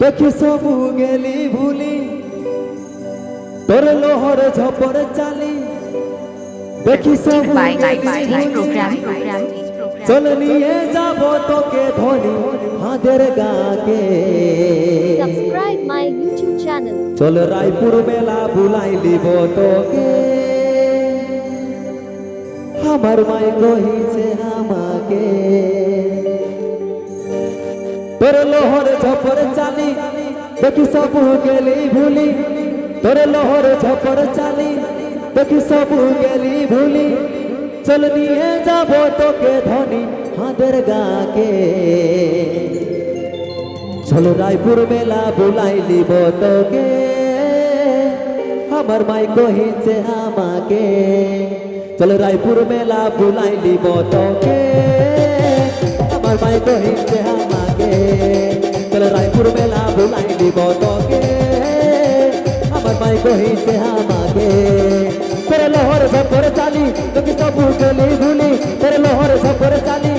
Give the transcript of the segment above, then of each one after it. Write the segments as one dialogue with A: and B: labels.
A: দেখি সবু গেলি ভুলি। তোর লোহর ঝপর চালি। দেখি সবু চল নিয়ে যাব তোকে ধনি হাদের গাকে
B: my YouTube channel.
A: চল রায়পুর মেলা বুলাই লিব তোকে। আমার মাই কহিছে আমাকে। তোর লোহর ঝপর চালি, দেখি সব গেলি ভুলি। তোর লোহর ঝপর চালি, দেখি সব গেলি ভুলি। চল নিয়ে যাব তোকে ধনি হাদের গাকে। চলো রায়পুর মেলা বুলাই লিব তোকে। আমার মাই কহিছে আমাকে। চলো রায়পুর মেলা और भाई को हिस्से हम मांगे रायपुर मेला बुलाएँगे बहुतों के हमार भाई को हिस्से हम तेरे लाहौर सफ़र चाली, क्योंकि सब गली भूली तेरे लाहौर सफ़र चाली,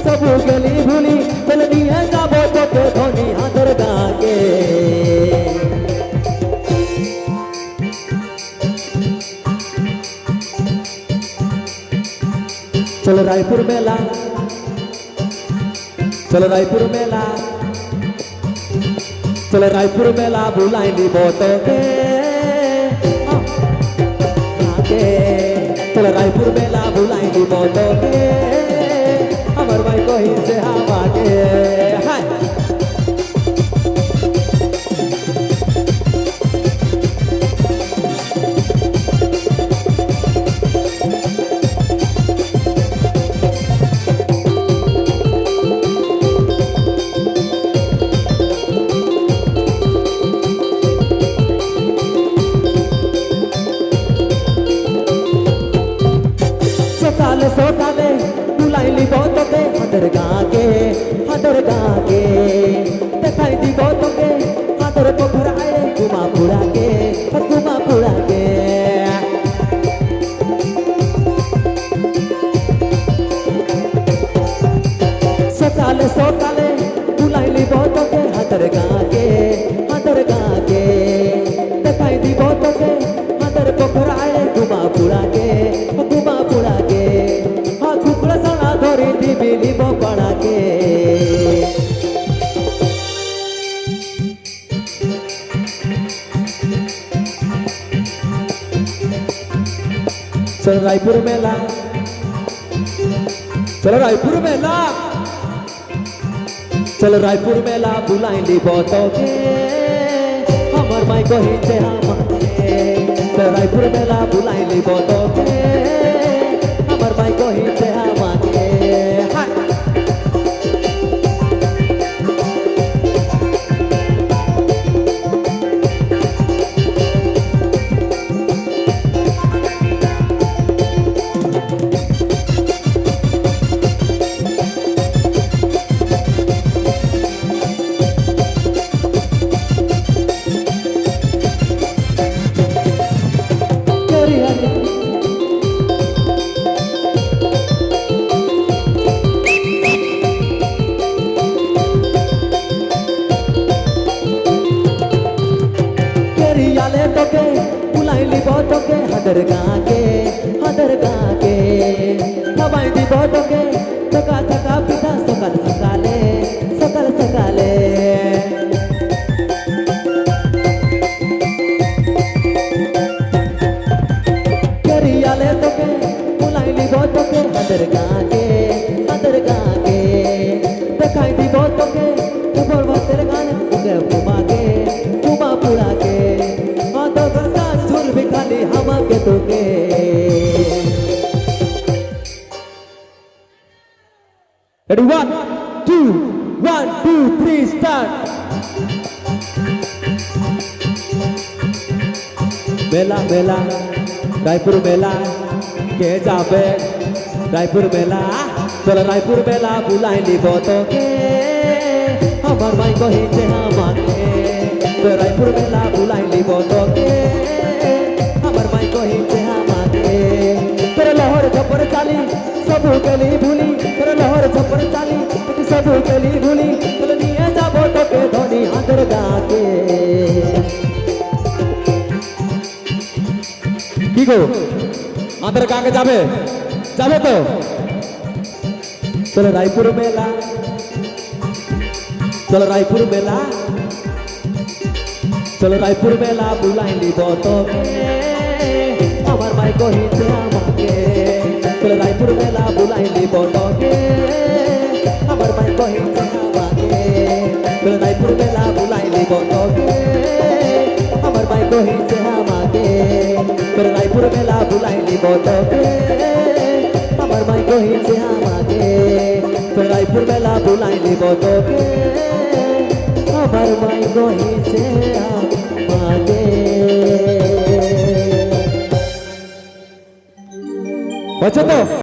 A: सब गली भूली चल दिए का बहुतों के धोनी हाथर गा चल रायपुर मेला চলো রায়পুর মেলা। চলো রায়পুর মেলা বুলাই নিব তোকে। চলো রায়পুর মেলা বুলাই নিব তোকে। हादर गाके हादर गाके देखाई दिगो तोके हादर को भराए घुमा फुरा के घुमा फुरा के सोताले सोताले চলো রায়পুর মেলা। চলো রায়পুর মেলা। চলো রায়পুর মেলা, বুলাই নিব তোকে। আমার মাই কহিতে আমাকে। চলো রায়পুর মেলা, বুলাই নিব তোকে। दरगाह के हाँ हो दरगाह के हवाई डिबोटो के सका सका पिता सकल सकाले सकल सकाले। करियाले तो के बुलाई मुलाई डिबोटो के दरगाह के दरगाह के दी डिबोटो के तो बोल तेरे गाने ने उगे घुमा के। Ready? One, two, one, two, three, start. मेला मेला रायपुर मेला के जाबे रायपुर मेला चलो रायपुर मेला बुलाए लीबो तो के हमार भाई को ही जे हम आके तो रायपुर मेला बुलाए लीबो तो के গেলি ভুলি তোর লহর চপর চালি তুই সব গেলি ভুলি তোর নিয়ে যাব তোকে ধনি আদর ডাকে। কি গো? আদর কাকে যাবে? যাবে তো? চলো রায়পুর মেলা। চলো রায়পুর মেলা। চলো রায়পুর মেলা বুলাই নিব তোকে। আমার ভাই কহিছে আমাকে। চলো রায়পুর মেলা চলো রায়পুর মেলা বুলাইলি নিব তোকে আমার মাই কহিছে আমাকে চলো রায়পুর মেলা বুলাইলি নিব তোকে আমার মাই কহিছে আমাকে। হচ্ছে তো?